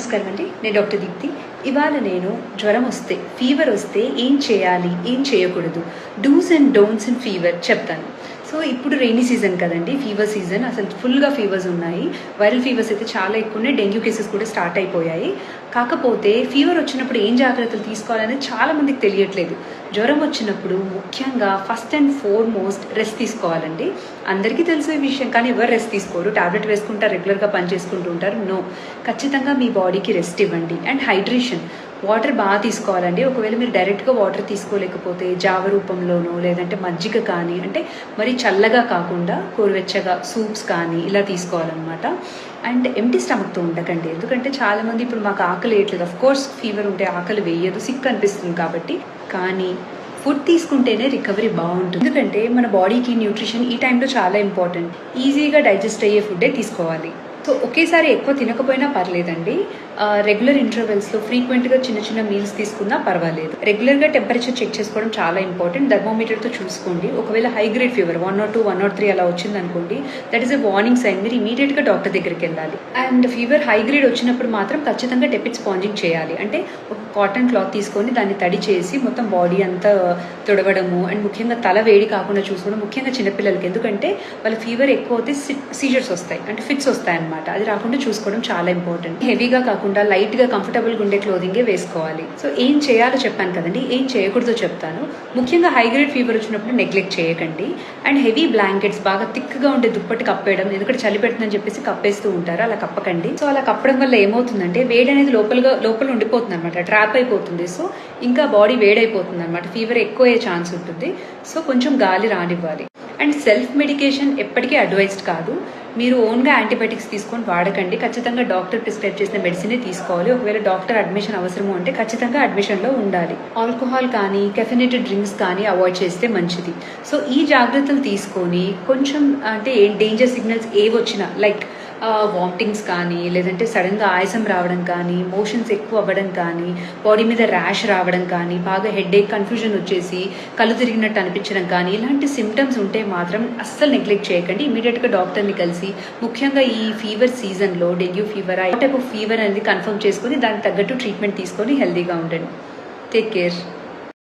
నమస్కారం అండి. నేను డాక్టర్ దీప్తి. ఇవాళ నేను జ్వరం వస్తే ఫీవర్ వస్తే ఏం చేయాలి ఏం చేయకూడదు? Dos and don'ts in fever చెప్తాను. సో ఇప్పుడు రెయినీ సీజన్ కదండి ఫీవర్ సీజన్ అసలు ఫుల్గా ఫీవర్స్ ఉన్నాయి. వైరల్ ఫీవర్స్ అయితే చాలా ఎక్కువ ఉన్నాయి డెంగ్యూ కేసెస్ కూడా స్టార్ట్ అయిపోయాయి. కాకపోతే ఫీవర్ వచ్చినప్పుడు ఏం జాగ్రత్తలు తీసుకోవాలనేది చాలా మందికి తెలియట్లేదు. జ్వరం వచ్చినప్పుడు ముఖ్యంగా ఫస్ట్ అండ్ ఫోర్మోస్ట్ రెస్ట్ తీసుకోవాలండి. అందరికీ తెలిసే విషయం కానీ ఎవరు రెస్ట్ తీసుకోరు. టాబ్లెట్ వేసుకుంటారు రెగ్యులర్గా పని చేసుకుంటూ ఉంటారు. నో ఖచ్చితంగా మీ బాడీకి రెస్ట్ ఇవ్వండి. అండ్ హైడ్రేషన్ వాటర్ బాగా తీసుకోవాలండి. ఒకవేళ మీరు డైరెక్ట్గా వాటర్ తీసుకోలేకపోతే జావ రూపంలోనో లేదంటే మజ్జిగ కానీ అంటే మరి చల్లగా కాకుండా కూరవెచ్చగా సూప్స్ కానీ ఇలా తీసుకోవాలన్నమాట. అండ్ ఎంటీ స్టమక్తో ఉండకండి. ఎందుకంటే చాలామంది ఇప్పుడు మాకు ఆకలి వేయట్లేదు. అఫ్ కోర్స్ ఫీవర్ ఉంటే ఆకలి వేయదు సిక్ అనిపిస్తుంది కాబట్టి. కానీ ఫుడ్ తీసుకుంటేనే రికవరీ బాగుంటుంది. ఎందుకంటే మన బాడీకి న్యూట్రిషన్ ఈ టైంలో చాలా ఇంపార్టెంట్ ఈజీగా డైజెస్ట్ అయ్యే ఫుడ్డే తీసుకోవాలి. సో ఒకేసారి ఎక్కువ తినకపోయినా పర్లేదండి. రెగ్యులర్ ఇంటర్వెల్స్లో ఫ్రీక్వెంట్గా చిన్న చిన్న మీల్స్ తీసుకున్నా పర్వాలేదు. రెగ్యులర్గా టెంపరేచర్ చెక్ చేసుకోవడం చాలా ఇంపార్టెంట్ థర్మోమీటర్తో చూసుకోండి. ఒకవేళ high grade fever one nought two one nought three అలా వచ్చింది అనుకోండి that is a warning sign మీరు ఇమీడియట్గా డాక్టర్ దగ్గరికి వెళ్ళాలి. అండ్ ఫీవర్ హై గ్రేడ్ వచ్చినప్పుడు మాత్రం ఖచ్చితంగా టెపిట్ స్పాంజింగ్ చేయాలి. అంటే ఒక కాటన్ క్లాత్ తీసుకొని దాన్ని తడి చేసి మొత్తం బాడీ అంతా తొడవడము అండ్ ముఖ్యంగా తల వేడి కాకుండా చూసుకోవడం ముఖ్యంగా చిన్నపిల్లలకి. ఎందుకంటే వాళ్ళ ఫీవర్ ఎక్కువ అవుతే సీజర్స్ వస్తాయి. అంటే ఫిట్స్ వస్తాయి అనమాట అది రాకుండా చూసుకోవడం చాలా ఇంపార్టెంట్ హెవీగా కాకుండా లైట్గా కంఫర్టబుల్గా ఉండే క్లోదింగే వేసుకోవాలి. సో ఏం చేయాలో చెప్పాను కదండి. ఏం చేయకూడదో చెప్తాను. ముఖ్యంగా హైగ్రేడ్ ఫీవర్ వచ్చినప్పుడు నెగ్లెక్ట్ చేయకండి. అండ్ హెవీ బ్లాంకెట్స్ బాగా థిక్గా ఉండే దుప్పటి కప్పేయడం ఎందుకంటే చలి పెడుతుందని చెప్పేసి కప్పేస్తూ ఉంటారు. అలా కప్పకండి. సో అలా కప్పడం వల్ల ఏమవుతుందంటే వేడి అనేది లోపలగా లోపల ఉండిపోతుంది అనమాట ట్రాప్ అయిపోతుంది. సో ఇంకా బాడీ వేడైపోతుంది అనమాట ఫీవర్ ఎక్కువ అయ్యే ఛాన్స్ ఉంటుంది. సో కొంచెం గాలి రానివ్వాలి. అండ్ సెల్ఫ్ మెడికేషన్ ఎప్పటికీ అడ్వైజ్డ్ కాదు. మీరు ఓన్గా యాంటీబయాటిక్స్ తీసుకొని వాడకండి. ఖచ్చితంగా డాక్టర్ ప్రిస్క్రైబ్ చేసిన మెడిసినే తీసుకోవాలి. ఒకవేళ డాక్టర్ అడ్మిషన్ అవసరము అంటే ఖచ్చితంగా అడ్మిషన్లో ఉండాలి. ఆల్కహాల్ కానీ కెఫినేటెడ్ డ్రింక్స్ కానీ అవాయిడ్ చేస్తే మంచిది. సో ఈ జాగ్రత్తలు తీసుకొని కొంచెం అంటే డేంజర్ సిగ్నల్స్ ఏవి వచ్చినా లైక్ వామిటింగ్స్ కానీ లేదంటే సడన్గా ఆయాసం రావడం కానీ మోషన్స్ ఎక్కువ అవ్వడం కానీ బాడీ మీద ర్యాష్ రావడం కానీ బాగా హెడ్ఏక్ కన్ఫ్యూజన్ వచ్చేసి కళ్ళు తిరిగినట్టు అనిపించడం కానీ ఇలాంటి సిమ్టమ్స్ ఉంటే మాత్రం అస్సలు నెగ్లెక్ట్ చేయకండి. ఇమీడియట్గా డాక్టర్ని కలిసి ముఖ్యంగా ఈ ఫీవర్ సీజన్లో dengue fever type of fever అనేది కన్ఫర్మ్ చేసుకొని దానికి తగ్గట్టు ట్రీట్మెంట్ తీసుకొని హెల్తీగా ఉండండి. Take care.